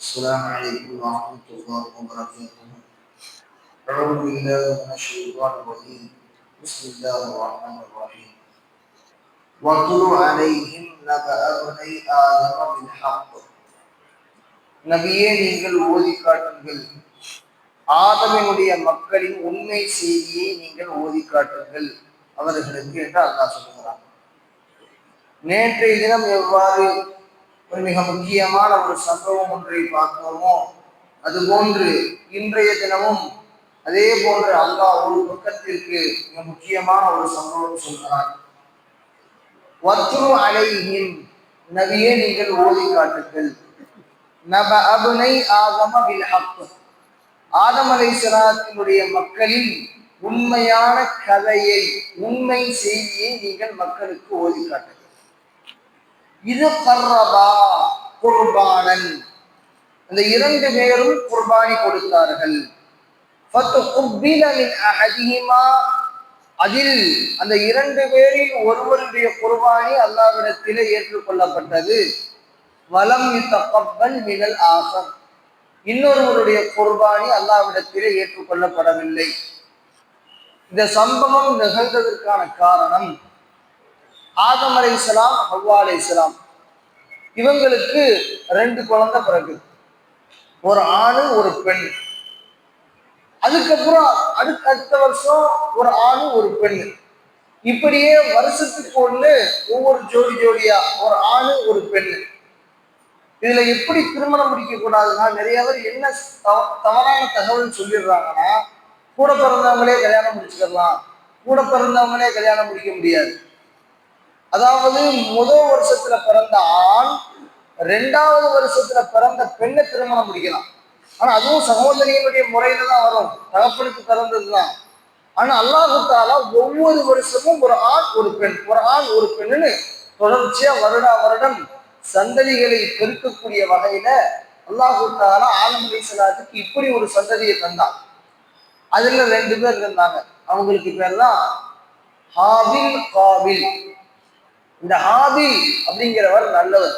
السلام عليكم ورحمة الله وبركاته أعوذ بالله من الشيطان الرجيم بسم الله الرحمن الرحيم واتل عليهم نبأ ابني آدم بالحق நபியே நீங்கள் ஓதி காட்டுங்கள் ஆதமினுடைய மக்களின் உண்மை செய்தியை நீங்கள் ஓதி காட்டுங்கள் அவர்களுக்கு என்று அல்லாஹ் சொல்லுகிறான் நேற்றைய தினம் எவ்வாறு ஒரு மிக முக்கியமான ஒரு சம்பவம் ஒன்றை பார்த்தோமோ அதுபோன்று இன்றைய தினமும் அதே போன்று அல்லாஹ் ஒரு பக்கத்திற்கு மிக முக்கியமான ஒரு சம்பவம் சொல்கிறார் வத்ரு அலைஹிம் நபியே நீங்கள் ஓதி காட்டுங்கள். நப அபுனை ஆகம வில் ஹக் ஆதம் அலைசலாத்தினுடைய மக்களின் உண்மையான கதையை உண்மை செய்தியை நீங்கள் மக்களுக்கு ஓதி காட்டுங்கள். இது கர்ரபா குர்பானன். அந்த இரண்டு பேரும் குர்பானி கொடுத்தார்கள். அதில் அந்த இரண்டு பேரில் ஒருவருடைய குர்பானி அல்லாவிடத்திலே ஏற்றுக்கொள்ளப்பட்டது. வலம் பப்பன் மிகல் ஆசம் இன்னொருவருடைய குர்பானி அல்லாவிடத்திலே ஏற்றுக்கொள்ளப்படவில்லை. இந்த சம்பவம் நிகழ்ந்ததற்கான காரணம் ஆதம் அலை இஸ்லாம் ஹவ்வா அலை இஸ்லாம் இவங்களுக்கு ரெண்டு குழந்தை பிறகு ஒரு ஆணு ஒரு பெண் அதுக்கப்புறம் அடுத்த அடுத்த வருஷம் ஒரு ஆணு ஒரு பெண் இப்படியே வருஷத்துக்கு ஒன்று ஒவ்வொரு ஜோடி ஜோடியா ஒரு ஆணு ஒரு பெண் இதுல எப்படி திருமணம் முடிக்க கூடாதுன்னா நிறைய பேர் என்ன தவ- தவறான தகவல் சொல்லிடுறாங்கன்னா கூட பிறந்தவங்களே கல்யாணம் முடிச்சுக்கலாம். கூட பிறந்தவங்களே கல்யாணம் முடிக்க முடியாது. அதாவது முதல் வருஷத்துல பிறந்த ஆண் ரெண்டாவது வருஷத்துல பிறந்த பெண்ணை திருமணம் முடிக்கலாம். ஆனா அதுவும் சகோதரியினுடைய முறையில தான் வரும். தகப்பனுக்கு பிறந்ததுதான். ஆனா அல்லாஹால ஒவ்வொரு வருஷமும் ஒரு ஆண் ஒரு பெண் ஒரு ஆண் ஒரு பெண்ணுன்னு தொடர்ச்சியா வருடா வருடம் சந்ததிகளை பெருக்கக்கூடிய வகையில அல்லாஹு தாலா ஆலம் அலிசலாத்துக்கு இப்படி ஒரு சந்ததியை தந்தான். அதுல ரெண்டு பேர் இருந்தாங்க. அவங்களுக்கு பேர் தான் ஹாபில் காபில். இந்த ஆபில் அப்படிங்கிறவர் நல்லவர்.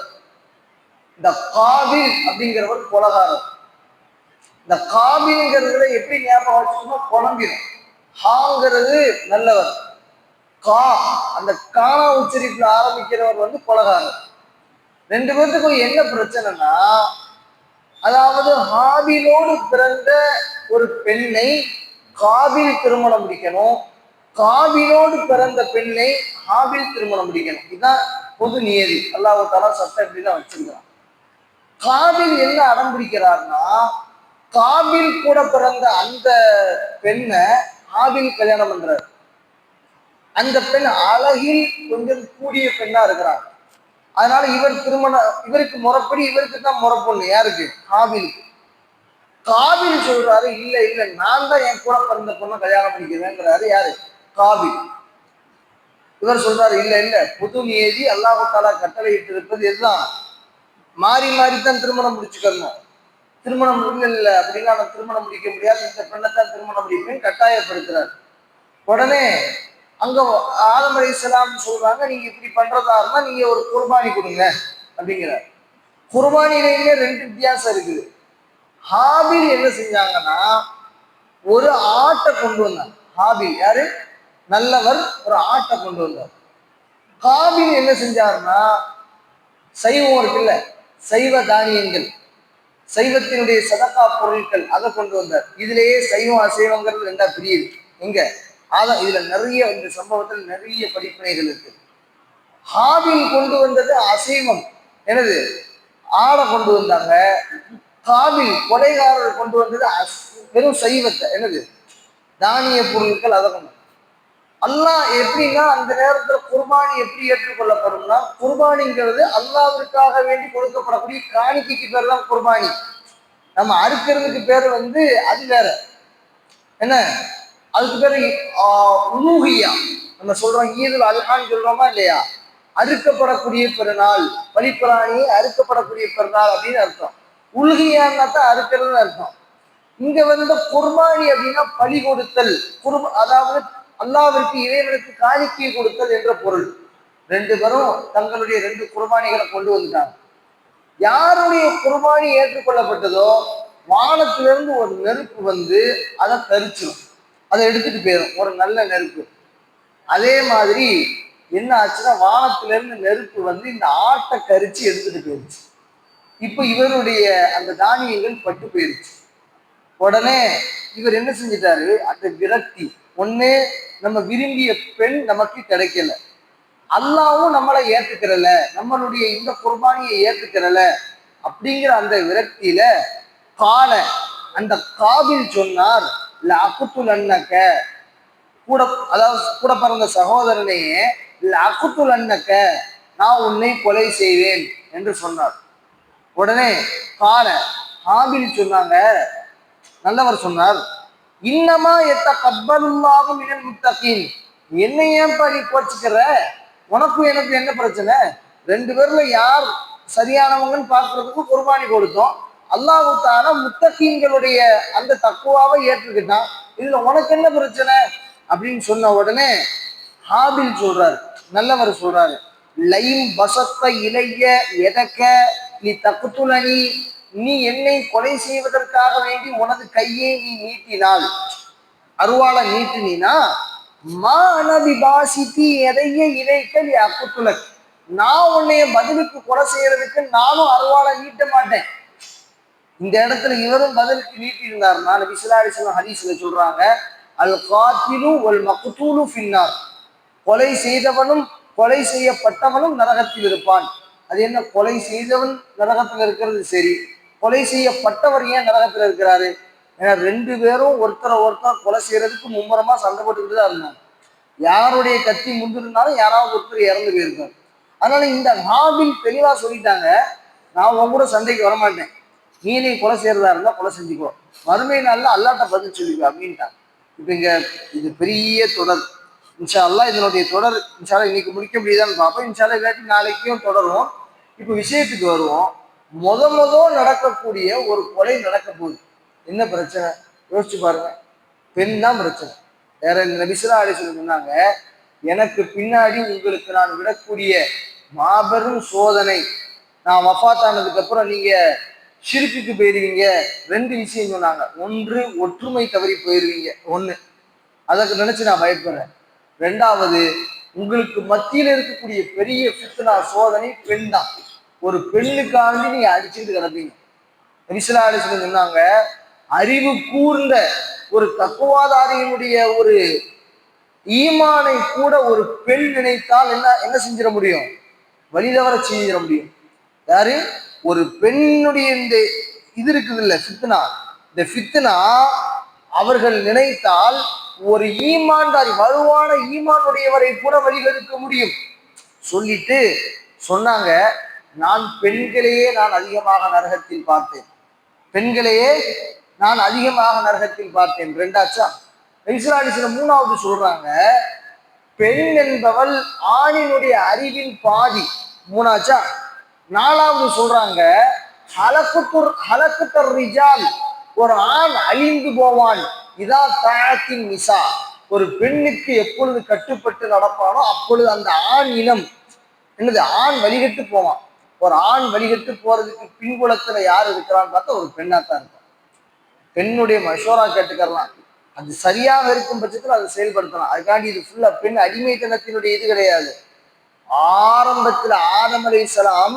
இந்த காபில் அப்படிங்கிறவர் கொலகாரம் இந்த காபில்ங்கிறதுல எப்படி ஞாபகம் வச்சுக்கணும் குழம்பிடும் ஹாங்கிறது நல்லவர். கா அந்த காணா உச்சரிப்புல ஆரம்பிக்கிறவர் வந்து கொலகாரம் ரெண்டு பேர்த்துக்கும் என்ன பிரச்சனைனா அதாவது ஹாபிலோடு பிறந்த ஒரு பெண்ணை காபில் திருமணம் முடிக்கணும் காபிலோடு பிறந்த பெண்ணை ஹாபில் திருமணம் முடிக்கணும். இதுதான் பொது நியதி. அல்லாஹ் தலா சட்டம் இப்படிதான் வச்சிருக்கிறான். காபில் என்ன அடம் பிடிக்கிறார்னா காபில் கூட பிறந்த அந்த பெண்ணை ஹாபில் கல்யாணம் பண்றாரு. அந்த பெண் அழகில் கொஞ்சம் கூடிய பெண்ணா இருக்கிறார் அதனால இவர் திருமணம் இவருக்கு முறைப்படி இவருக்கு தான் முறை பொண்ணு யாருக்கு? காபிலுக்கு காபில் சொல்றாரு இல்ல இல்ல நான் தான் என் கூட பிறந்த பொண்ணை கல்யாணம் பண்ணிக்கிறேங்கிறாரு யாரு? காபி இவர் சொல்றாரு இல்ல இல்ல புது நியதி அல்லாஹு தாலா கட்டளை இட்டு இருப்பது எதுதான்? மாறி மாறி தான் திருமணம் முடிச்சுக்கணும். திருமணம் முடியல இல்ல அப்படின்னா அவன் திருமணம் முடிக்க முடியாது. இந்த பெண்ணை தான் திருமணம் முடிப்பேன். கட்டாயப்படுத்துறாரு. உடனே அங்க ஆதம் அலி சொல்றாங்க நீங்க இப்படி பண்றதா இருந்தா நீங்க ஒரு குர்பானி கொடுங்க அப்படிங்கிறார். குர்பானிலேயே ரெண்டு வித்தியாசம் இருக்குது. ஹாபில் என்ன செஞ்சாங்கன்னா ஒரு ஆட்டை கொண்டு வந்தாங்க ஹாபில் யாரு? நல்லவர் ஒரு ஆட்டை கொண்டு வந்தார். காபில் என்ன செஞ்சாருன்னா சைவம் இருக்குல்ல சைவ தானியங்கள் சைவத்தினுடைய சதக்கா பொருட்கள் அதை கொண்டு வந்தார். இதுலயே சைவம் அசைவங்கிறது ரெண்டா பிரியுது. எங்க? ஆதா இதுல நிறைய இந்த சம்பவத்தில் நிறைய படிப்பினைகள் இருக்கு. ஹாபில் கொண்டு வந்தது அசைவம். என்னது? ஆடை கொண்டு வந்தாங்க. காபில் கொலைகாரர் கொண்டு வந்தது அஸ்- வெறும் சைவத்தை. என்னது? தானிய பொருட்கள் அதை கொண்டு அல்லாஹ் எப்படின்னா அந்த நேரத்துல குர்பானி எப்படி ஏற்றுக்கொள்ளப்படும்னா குர்பானிங்கிறது அல்லாவிற்காக வேண்டி கொடுக்கப்படக்கூடிய காணிக்கைக்கு பேர் தான் குர்பானி. நம்ம அறுக்கிறதுக்கு பேர் வந்து அது வேற. என்ன? அதுக்கு பேரு உலூகியா நம்ம சொல்றோம் ஈதுல் அல்ஹான்னு சொல்றோமா இல்லையா? அறுக்கப்படக்கூடிய பெருநாள் பலிப்பிராணி அறுக்கப்படக்கூடிய பெருநாள் அப்படின்னு அர்த்தம். உல்கியான்னா தான் அறுக்கிறதுன்னு அர்த்தம். இங்க வந்து குர்பானி அப்படின்னா பலி கொடுத்தல். குர்ப அதாவது அல்லாவிற்கு இறைவனுக்கு காணிக்கை கொடுத்தல் என்ற பொருள். ரெண்டு பேரும் தங்களுடைய ரெண்டு குர்பானிகளை கொண்டு வந்துட்டாங்க. யாருடைய குர்பானி ஏற்றுக்கொள்ளப்பட்டதோ வானத்திலிருந்து ஒரு நெருப்பு வந்து அதை கரிச்சிடும் அதை எடுத்துட்டு போயிடும் ஒரு நல்ல நெருப்பு. அதே மாதிரி என்ன ஆச்சுன்னா வானத்திலிருந்து நெருப்பு வந்து இந்த ஆட்டை கரிச்சு எடுத்துட்டு போயிருச்சு. இப்போ இவருடைய அந்த தானியங்கள் பட்டு போயிருச்சு. உடனே இவர் என்ன செஞ்சிட்டாரு? அந்த விரக்தி. ஒன்று நம்ம விரும்பிய பெண் நமக்கு கிடைக்கல. அல்லாவும் நம்மளை ஏத்துக்கிறல நம்மளுடைய இந்த குர்பானியை ஏத்துக்கிறல அப்படிங்கிற அந்த விரக்தியில கால அந்த காபில் சொன்னார் இல்ல அக்குத்துல் அண்ணக்க கூட அதாவது கூட பிறந்த சகோதரனையே இல்ல அக்குத்துல் அண்ணக்க நான் உன்னை கொலை செய்வேன் என்று சொன்னார். உடனே கால காபில் சொன்னாங்க. நல்லவர் சொன்னார் இன்னமா எத்த கப்பலுள்ளாகும் இனல் முத்தகீன் என்னை ஏன்பா நீ கோச்சிக்கிற? உனக்கும் எனக்கு என்ன பிரச்சனை? ரெண்டு பேர்ல யார் சரியானவங்கன்னு பார்க்கறதுக்கு குர்பானி கொடுத்தோம். அல்லாஹுத்தான முத்தகீன்களுடைய அந்த தக்குவாவை ஏற்றுக்கிட்டான். இதுல உனக்கு என்ன பிரச்சனை? அப்படின்னு சொன்ன உடனே ஹாபில் சொல்றாரு. நல்லவர் சொல்றாரு. லைம் பசத்த இலைய எதக்க? நீ தக்குத்துலனி நீ என்னை கொலை செய்வதற்காக வேண்டி உனது கையை நீ நீட்டினால் அருவாளை நீட்டினா மா அனபிபாசித்தி எதைய இணைக்க நீ அக்குத்துலக் நான் உன்னைய பதிலுக்கு கொலை செய்யறதுக்கு நானும் அருவாளை நீட்ட மாட்டேன். இந்த இடத்துல இவரும் பதிலுக்கு நீட்டி இருந்தாருன்னா நபி ஸல்லல்லாஹு ஹதீஸ்ல சொல்றாங்க அல் காத்திலு வல் மக்தூலு பின்னார் கொலை செய்தவனும் கொலை செய்யப்பட்டவனும் நரகத்தில் இருப்பான். அது என்ன? கொலை செய்தவன் நரகத்தில் இருக்கிறது சரி. கொலை செய்யப்பட்டவர் ஏன் நரகத்தில் இருக்கிறாரு? ஏன்னா ரெண்டு பேரும் ஒருத்தரை ஒருத்தர் கொலை செய்யறதுக்கு மும்முரமா சண்டை போட்டுக்கிட்டு தான் இருந்தாங்க. யாருடைய கத்தி முந்திருந்தாலும் யாராவது ஒருத்தர் இறந்து போயிருக்காரு அதனால இந்த ஹாபில் தெளிவா சொல்லிட்டாங்க நான் உன் கூட சண்டைக்கு வரமாட்டேன். நீ நீ கொலை செய்யறதா இருந்தா கொலை செஞ்சுக்கோ. மறுமை நாள்ல அல்லாட்ட பதில் சொல்லிக்கோ அப்படின்ட்டாங்க. இப்ப இங்க இது பெரிய தொடர். இன்ஷா அல்லாஹ் இதனுடைய தொடர் இன்ஷா இன்னைக்கு முடிக்க முடியுதான்னு பார்ப்போம். இன்ஷா இல்லாட்டி நாளைக்கும் தொடரும். இப்போ விஷயத்துக்கு வருவோம். முத முத நடக்கக்கூடிய ஒரு கொலை நடக்க போகுது. என்ன பிரச்சனை? யோசிச்சு பாருங்க. பெண் தான் பிரச்சனை. வேற நபிசுரா அலி சொல்லி சொன்னாங்க எனக்கு பின்னாடி உங்களுக்கு நான் விடக்கூடிய மாபெரும் சோதனை. நான் வஃபாத்தானதுக்கு அப்புறம் நீங்க சிரிப்புக்கு போயிருவீங்க. ரெண்டு விஷயம் சொன்னாங்க. ஒன்று ஒற்றுமை தவறி போயிருவீங்க. ஒண்ணு. அதற்கு நினைச்சு நான் பயப்படுறேன். ரெண்டாவது உங்களுக்கு மத்தியில் இருக்கக்கூடிய பெரிய ஃபித்னா சோதனை பெண் தான். ஒரு பெண்ணுக்காண்டி நீங்க அடிச்சுட்டு கிடப்பீங்க. நபிசுல்லா அலிஸ்லம் சொன்னாங்க அறிவு கூர்ந்த ஒரு தக்குவாதாரியினுடைய ஒரு ஈமானை கூட ஒரு பெண் நினைத்தால் என்ன என்ன செஞ்சிட முடியும்? வழிதவர செஞ்சிட முடியும். யாரு? ஒரு பெண்ணுடைய இந்த இது இருக்குது இல்ல ஃபித்னா. இந்த ஃபித்னா அவர்கள் நினைத்தால் ஒரு ஈமான்தாரி வலுவான ஈமானுடையவரை கூட வழிகெடுக்க முடியும். சொல்லிட்டு சொன்னாங்க நான் பெண்களையே நான் அதிகமாக நரகத்தில் பார்த்தேன். பெண்களையே நான் அதிகமாக நரகத்தில் பார்த்தேன். ரெண்டாச்சா? இஸ்லாமிஸ்ல மூணாவது சொல்றாங்க பெண் என்பவள் ஆணினுடைய அறிவின் பாதி. மூணாச்சா? நாலாவது சொல்றாங்க ஹலக்குத்துர் ஹலக்குத்தர் ரிஜால் ஒரு ஆண் அழிந்து போவான். இதா தாயத்தின் நிசா. ஒரு பெண்ணுக்கு எப்பொழுது கட்டுப்பட்டு நடப்பானோ அப்பொழுது அந்த ஆண் இனம் என்னது ஆண் வழிகட்டு போவான். ஒரு ஆண் வழிகட்டு போறதுக்கு பின்புலத்துல யார் இருக்கிறான்னு பார்த்தா ஒரு பெண்ணா தான் இருப்பான் பெண்ணுடைய மஷோரா கேட்டுக்கலாம் அது சரியாக இருக்கும் பட்சத்தில் அதை செயல்படுத்தலாம். அதுக்காண்டி இது ஃபுல்லா பெண் அடிமைத்தனத்தினுடைய இது கிடையாது. ஆரம்பத்துல ஆதம் அலைஹிஸ்ஸலாம்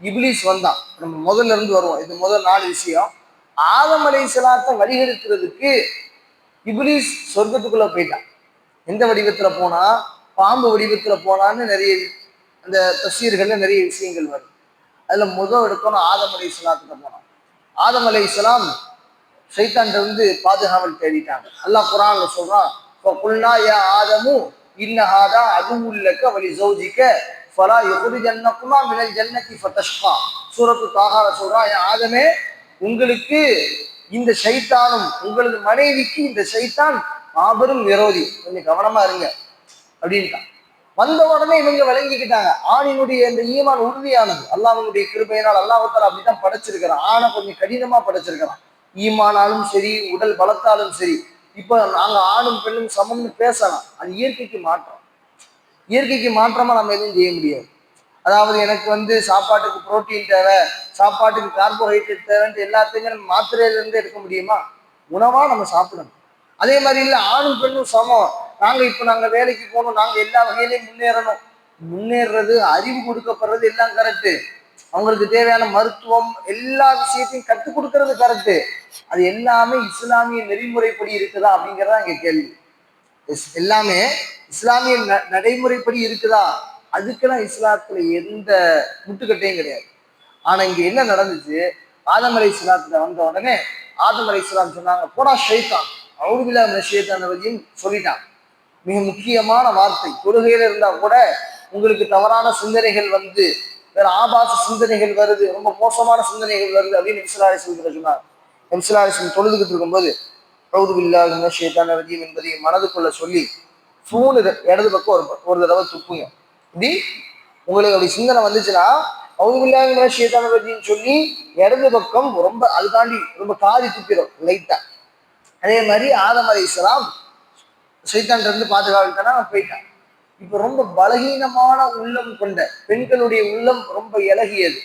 இப்லீஸ் வந்தான். நம்ம முதல்ல இருந்து வருவோம். இது முதல் நாலு விஷயம். ஆதம் அலைஹிஸ்ஸலாத்தை வழிகெடுக்கிறதுக்கு இப்லீஸ் சொர்க்கத்துக்குள்ள போயிட்டான். எந்த வடிவத்துல போனா? பாம்பு வடிவத்துல போனான்னு நிறைய அந்த தசீர்கள்ல நிறைய விஷயங்கள் வருது அதில் முதல் எடுக்கணும் ஆதம் அலை இஸ்லாத்துக்கு போனோம். ஆதம் அலை இஸ்லாம் சைத்தான்ட இருந்து பாதுகாவல் தேடிட்டாங்க. அல்லாஹ் குரான் சொல்றான் குல்னா யா ஆதமு இன்னஹாதா அதுவுல்லக்க வலி ஜௌஜிக்க ஃபலா யுஹ்ரிஜன்னகுமா மினல் ஜன்னதி ஃபதஷ்கா. சூரத்து தாகால சொல்றான் ஏன் ஆதமே உங்களுக்கு இந்த சைத்தானும் உங்களது மனைவிக்கு இந்த சைத்தான் மாபெரும் விரோதி கொஞ்சம் கவனமா இருங்க. அப்படின்ட்டான். வந்த உடனே இவங்க விளங்கிக்கிட்டாங்க. ஆணினுடைய இந்த ஈமான் உறுதியானது. அல்லாஹ்வுடைய கிருபையினால் அல்லாஹத்தால் அப்படித்தான் படைச்சிருக்கிறான். ஆணை கொஞ்சம் கடினமா படைச்சிருக்கிறான். ஈமானாலும் சரி உடல் பலத்தாலும் சரி. இப்போ நாங்க ஆணும் பெண்ணும் சமம்னு பேசலாம். அது இயற்கைக்கு மாற்றம். இயற்கைக்கு மாற்றமா நம்ம எதுவும் செய்ய முடியாது. அதாவது எனக்கு வந்து சாப்பாட்டுக்கு புரோட்டீன் தேவை சாப்பாட்டுக்கு கார்போஹைட்ரேட் தேவைன்ட்டு எல்லாத்தையுமே நம்ம மாத்திரையில இருந்து எடுக்க முடியுமா? உணவா நம்ம சாப்பிடணும். அதே மாதிரி இல்லை ஆணும் பெண்ணும் சமம். நாங்க இப்ப நாங்க வேலைக்கு போகணும் நாங்க எல்லா வகையிலையும் முன்னேறணும். முன்னேறது அறிவு கொடுக்கப்படுறது எல்லாம் கரெக்டு அவங்களுக்கு தேவையான மருத்துவம் எல்லா விஷயத்தையும் கற்றுக் கொடுக்கறது கரெக்டு அது எல்லாமே இஸ்லாமிய நெறிமுறைப்படி இருக்குதா அப்படிங்கிறதா இங்க கேள்வி. எல்லாமே இஸ்லாமிய ந- நடைமுறைப்படி இருக்குதா? அதுக்கெல்லாம் இஸ்லாத்துல எந்த முட்டுக்கட்டையும் கிடையாது. ஆனா இங்க என்ன நடந்துச்சு? ஆதமரை இஸ்லாத்துல வந்த உடனே ஆதமரை இஸ்லாம் சொன்னாங்க போடா ஷைத்தான். அவுதுபில்லா ஷைத்தான் ரஜீம் சொல்லிட்டான். மிக முக்கியமான வார்த்தை. கொள்கையில் இருந்தால் கூட உங்களுக்கு தவறான சிந்தனைகள் வந்து வேற ஆபாச சிந்தனைகள் வருது ரொம்ப மோசமான சிந்தனைகள் வருது அப்படின்னு நபிசுல்லாரி சொல்கிற சொன்னார் நபிசுல்லாரி தொழுதுகிட்டு இருக்கும்போது அவுதுபில்லா ஷைத்தான் ரஜீம் என்பதை மனதுக்குள்ள சொல்லி ஃபோனு இடது பக்கம் ஒரு ஒரு தடவை துப்புங்க. இப்படி உங்களுக்கு அப்படி சிந்தனை வந்துச்சுன்னா அவுதுபில்லாங்கிற ஷேத்தான ரஜின்னு சொல்லி இடது பக்கம் ரொம்ப அது தாண்டி ரொம்ப காதி துப்பிடும் லைட்டா. அதே மாதிரி ஆதம் அலை இஸ்லாம் சைத்தான் இருந்து பாதுகாவிட்டானா அவன் போயிட்டான். இப்போ ரொம்ப பலகீனமான உள்ளம் கொண்ட பெண்களுடைய உள்ளம் ரொம்ப இலகியது.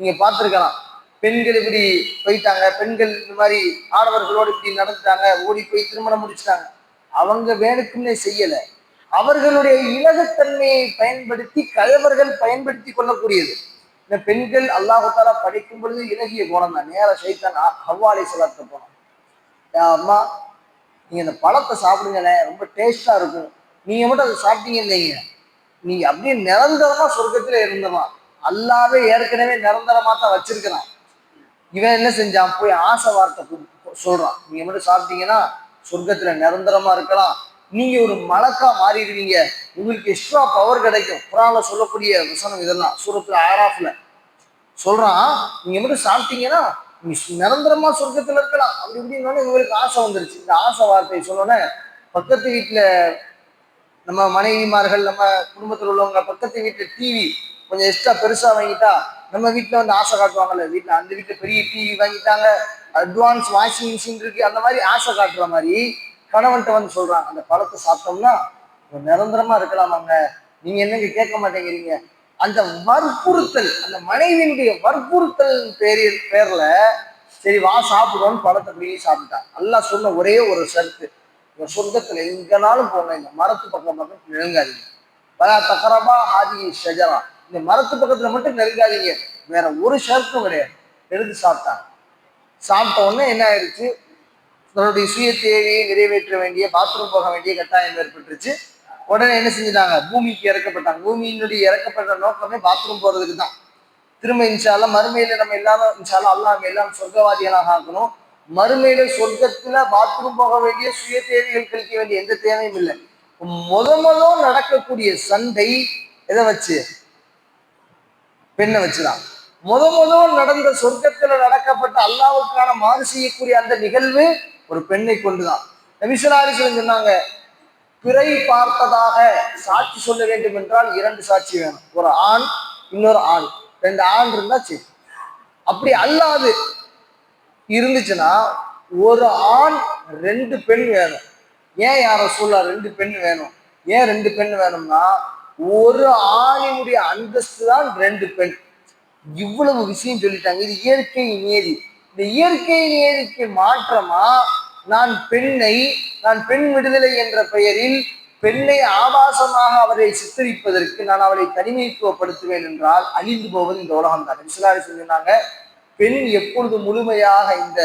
நீங்க பார்த்துருக்கலாம். பெண்கள் இப்படி போயிட்டாங்க. பெண்கள் இந்த மாதிரி ஆடவர்களோடு இப்படி நடந்துட்டாங்க. ஓடி போய் திருமணம் முடிச்சிட்டாங்க. அவங்க வேணுக்குன்னே செய்யல. அவர்களுடைய இலகத்தன்மையை பயன்படுத்தி கயவர்கள் பயன்படுத்தி கொள்ளக்கூடியது. இந்த பெண்கள் அல்லாஹால படிக்கும் பொழுது இலகிய கோணம் தான் நேர சைத்தான் ஹவ்வாலை செலத்த போனோம் அம்மா நீங்கள் இந்த பழத்தை சாப்பிடுங்கண்ணே ரொம்ப டேஸ்ட்டாக இருக்கும். நீங்கள் மட்டும் அதை சாப்பிட்டீங்க இல்லைங்க. நீங்கள் அப்படியே நிரந்தரமாக சொர்க்கத்தில் இருந்தலாம் அல்லாவே ஏற்கனவே நிரந்தரமாக தான் வச்சிருக்கிறான். இவன் என்ன செஞ்சான்? போய் ஆசை வார்த்தை சொல்கிறான் நீங்கள் மட்டும் சாப்பிட்டீங்கன்னா சொர்க்கத்தில் நிரந்தரமாக இருக்கலாம். நீங்கள் ஒரு மலக்கா மாறிடுவீங்க. உங்களுக்கு எக்ஸ்ட்ரா பவர் கிடைக்கும். குரானில் சொல்லக்கூடிய வசனம் இதெல்லாம் சூரத்துல ஆராஃபில் சொல்கிறான் நீங்கள் மட்டும் சாப்பிட்டீங்கன்னா நிரந்தரமா சொர்க்கத்துல இருக்கலாம். அப்படி இப்படின்னு இவருக்கு ஆசை வந்துருச்சு. இந்த ஆசை வார்த்தையை சொன்னோன்னே பக்கத்து வீட்டுல நம்ம மனைவிமார்கள் நம்ம குடும்பத்தில் உள்ளவங்க பக்கத்து வீட்டுல டிவி கொஞ்சம் எக்ஸ்ட்ரா பெருசா வாங்கிட்டா நம்ம வீட்டுல வந்து ஆசை காட்டுவாங்கல்ல. வீட்டுல அந்த வீட்டுல பெரிய டிவி வாங்கிட்டாங்க. அட்வான்ஸ் வாஷிங் மிஷின் இருக்கு. அந்த மாதிரி ஆசை காட்டுற மாதிரி கணவன்கிட்ட வந்து சொல்றாங்க அந்த பழத்தை சாப்பிட்டோம்னா ஒரு நிரந்தரமா இருக்கலாமாங்க? நீங்க என்னங்க கேட்க மாட்டேங்கிறீங்க? அந்த வற்புறுத்தல் அந்த மனைவியினுடைய வற்புறுத்தல் பேரில் பேர்ல சரி வா சாப்பிடுவோம்னு பழத்தை பிடிங்கி சாப்பிட்டான் நல்லா சொன்ன ஒரே ஒரு சர்த்து. இந்த சொர்க்கத்துல எங்கனாலும் போங்க இந்த மரத்து பக்கம் பக்கம் நெருங்காதீங்க. பலா தக்கரபா ஹாதி ஷஜரா. இந்த மரத்து பக்கத்துல மட்டும் நெருங்காதீங்க. வேற ஒரு ஷர்த்தும் கிடையாது. எடுத்து சாப்பிட்டாங்க சாப்பிட்ட உடனே என்ன ஆயிடுச்சு? தன்னுடைய சுய தேவையை நிறைவேற்ற வேண்டிய பாத்ரூம் போக வேண்டிய கட்டாயம் ஏற்பட்டுருச்சு. உடனே என்ன செஞ்சிட்டாங்க? பூமிக்கு இறக்கப்பட்டாங்க. பூமியினுடைய இறக்கப்பட்ட நோக்கமே பாத்ரூம் போறதுக்கு தான். திரும்ப இன்ஷால்லா மறுமையில நம்ம எல்லாரும் இன்ஷால்லா அல்லாஹ் நம்ம எல்லாம் சொர்க்கவாதிகளாக ஆக்கணும் மறுமையில சொர்க்கத்துல பாத்ரூம் போக வேண்டிய சுய தேவைகள் கழிக்க வேண்டிய எந்த தேவையும் இல்லை. முத முத நடக்கக்கூடிய சண்டை எதை வச்சு? பெண்ணை வச்சுதான் முத முத நடந்த சொர்க்கத்துல நடக்கப்பட்ட அல்லாவுக்கான மாறு செய்யக்கூடிய அந்த நிகழ்வு ஒரு பெண்ணை கொண்டுதான் நபிசுலாரிசன் சொன்னாங்க பிறை பார்த்ததாக சாட்சி சொல்ல வேண்டும் என்றால் இரண்டு சாட்சி வேணும். ஒரு ஆண் இன்னொரு ஆண். ரெண்டு ஆண் இருந்தா சரி. அப்படி அல்லாது இருந்துச்சுன்னா ஒரு ஆண் ரெண்டு பெண் வேணும். ஏன் யார சொல்ல ரெண்டு பெண் வேணும்? ஏன் ரெண்டு பெண் வேணும்னா ஒரு ஆணினுடைய அந்தஸ்து தான் ரெண்டு பெண். இவ்வளவு விஷயம் சொல்லிட்டாங்க. இது இயற்கை நியதி. இந்த இயற்கை நியதிக்கு மாற்றமா நான் பெண்ணை நான் பெண் விடுதலை என்ற பெயரில் பெண்ணை ஆபாசமாக அவரை சித்தரிப்பதற்கு நான் அவளை தனிமைத்துவப்படுத்துவேன் என்றால் அழிந்து போவது இந்த உலகம் தான் சிலாரி சொன்னாங்க பெண் எப்பொழுது முழுமையாக இந்த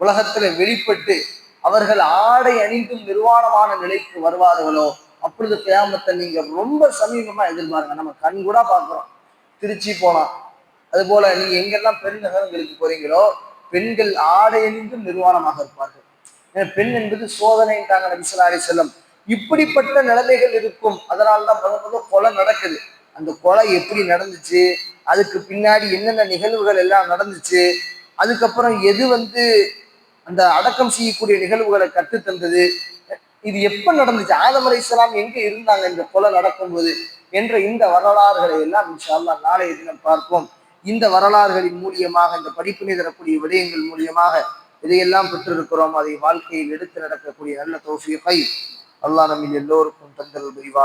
உலகத்துல வெளிப்பட்டு அவர்கள் ஆடை அணிந்தும் நிர்வாணமான நிலைக்கு வருவார்களோ அப்பொழுது கியாமத்தை நீங்க ரொம்ப சமீபமா எதிர்பாருங்க. நம்ம கண் கூட பார்க்கிறோம். திருச்சி போலாம் அது போல நீங்க எங்கெல்லாம் பெருநகரங்களுக்கு போறீங்களோ பெண்கள் ஆடை அணிந்தும் நிர்வாணமாக இருப்பார்கள். ஏன்னா பெண் என்பது சோதனைன்றாங்க நபிசலாரி செல்லம் இப்படிப்பட்ட நிலைமைகள் இருக்கும். அதனால்தான் முத முத கொலை நடக்குது. அந்த கொலை எப்படி நடந்துச்சு? அதுக்கு பின்னாடி என்னென்ன நிகழ்வுகள் எல்லாம் நடந்துச்சு? அதுக்கப்புறம் எது வந்து அந்த அடக்கம் செய்யக்கூடிய நிகழ்வுகளை கற்றுத் தந்தது? இது எப்ப நடந்துச்சு? ஆதம் அலைஹிஸ்ஸலாம் எங்க இருந்தாங்க? இந்த கொலை நடக்கும்போது? என்ற இந்த வரலாறுகளை எல்லாம் இன்ஷா நாளைய தினம் பார்ப்போம். இந்த வரலாறுகளின் மூலியமாக இந்த படிப்பினை தரக்கூடிய விடயங்கள் மூலியமாக இதையெல்லாம் பெற்றிருக்கிறோம் அதை வாழ்க்கையில் எடுத்து நடக்கக்கூடிய நல்ல தோசியப்பை அல்லாஹ் நம்ம எல்லோருக்கும் தந்தல் புரிவார்